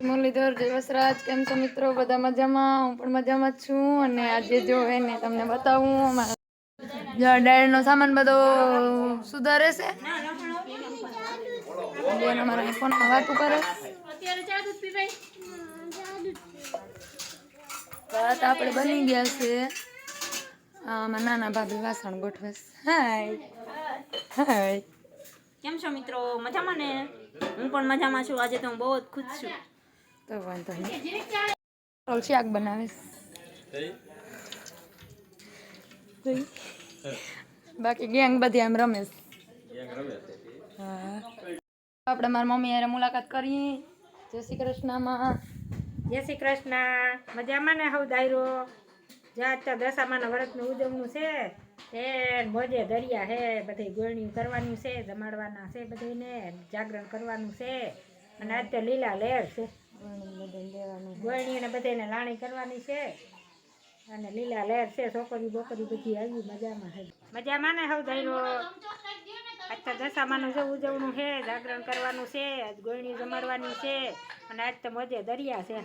મુરલીધર જય વસરાજ કેમ છો મિત્રો? બધા મજામાં? હું પણ મજામાં જ છું અને આજે જો એને તમને બતાવું અમારા ડાયરનો સામાન બધો સુધારે છે. બેન અમારા ફોનમાં વાત કરે. વાત આપણે બની ગયા છે. આમાં નાના ભાભી વાસણ ગોઠવે છે. હાય. હાય. કેમ છો મિત્રો? મજામાં ને? હું પણ મજામાં છું. આજે તો હું બહુ જ ખુશ છું. તો વાંધો નહીં. રોલ શાક બનાવે બાકી ગેંગ બધી આમ રમે હા. આપણે મારા મમ્મી યારે મુલાકાત કરી જય શ્રી કૃષ્ણમાં જય શ્રી કૃષ્ણ. મજામાં ને હવ દાયરો? જ્યાં અત્યારે દશામાના વ્રતનું ઉજવણું છે. એ મોજે દરિયા હે બધી ગોળણી કરવાની છે જમાડવાના છે બધીને જાગરણ કરવાનું છે. અને આજે લીલા લહેર છે. ગોળણીને બધાને લાણી કરવાની છે. અને લીલા લહેર છે છોકરી બોકરી બધી આવી મજામાં છે. મજામાં ને હવ દાયરો આજ તો દશામાનું જે ઉજવણું છે જાગરણ કરવાનું છે આજ ગોળણી જમાડવાની છે અને આજ તો મોજે દરિયા છે.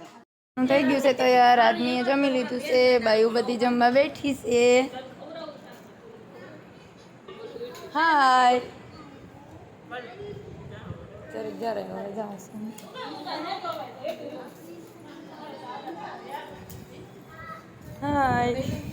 થઈ ગયું છે તો યાર આદમીએ જમી લીધું છે બાયું બધી જમવા બેઠી છે. હાય. ત્યારે જ્યારે હવે જાઉં છું. હાય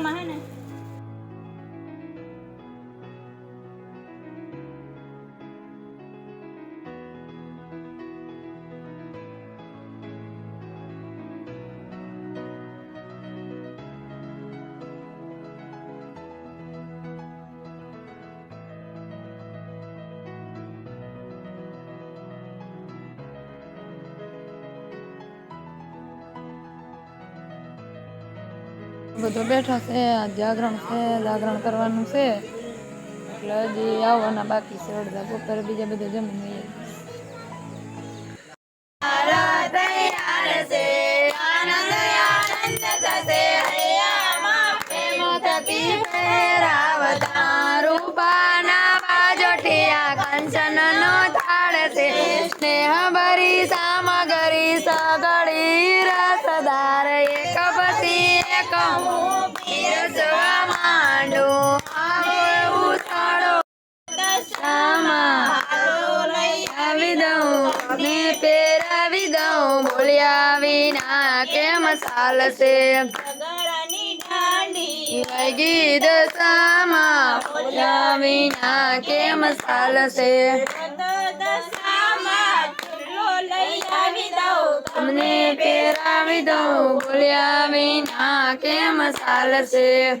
એકમાં હે બધો બેઠા છે જાગરણ છે, જાગરણ કરવાનું છે. એટલે હજી આવવાના બાકી છે, અડધા બપોરે બીજા બધા જમીન ને પેરાવી દઉં બોલ્યા વિના કેમ ચાલશે? વાગી દશામાં બોલ્યા વિના કેમ ચાલશે? તમને પેરાવી દઉં બોલ્યા વિના કેમ ચાલશે?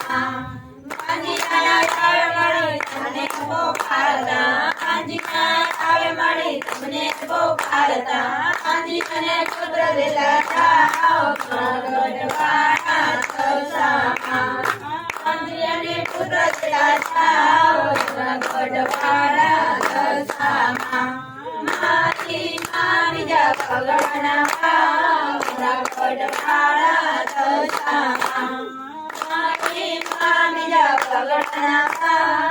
પોકારતા આંજીના આવે મારી તમને પોકારતા આંજી અને કુદ્ર દેલાતા આવો ભગવાના તસામા આંજી અને કુદ્ર દેલાતા આવો ભગવાના તસામા મારી મારી જા ભગવાના ભગવાના તસામા મારી મારી જા ભગવાના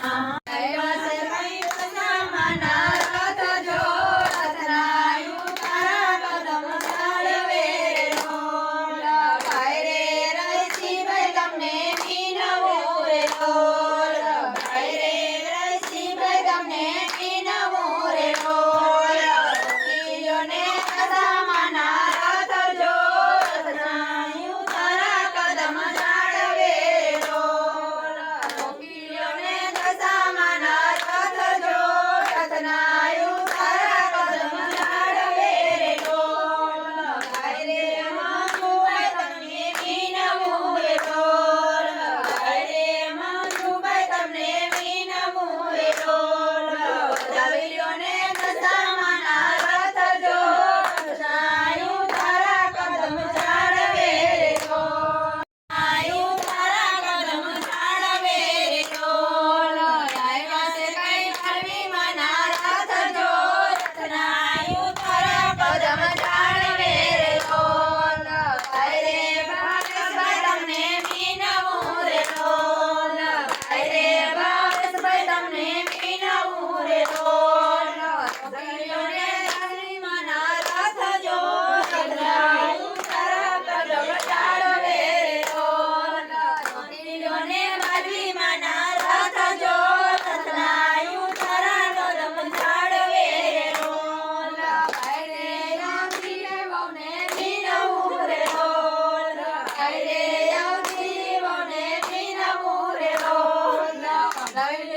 Dahil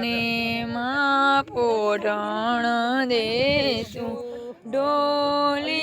ને માં પોઢણ દેશું. ડોલિયા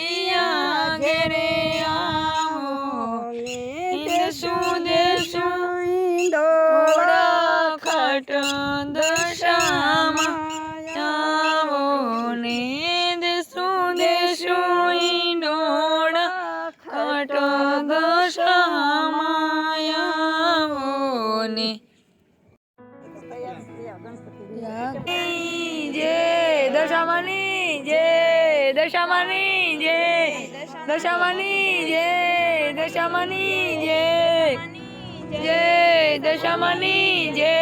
દશામાની જય દશામાની જય જય દશામાની જય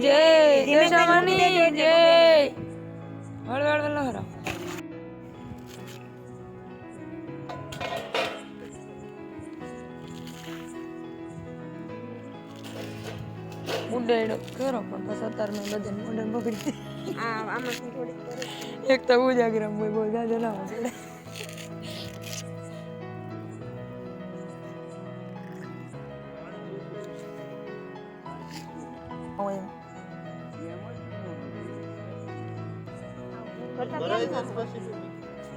જય દશામાની જય. હળ હળ હળ હળ. ઉડાડ્યો ખરો પણ પછી અત્યારમાં બધે મોડલ બગડી. એક તો ઉજાગરમ હોય બહુ જાજો ના હોય.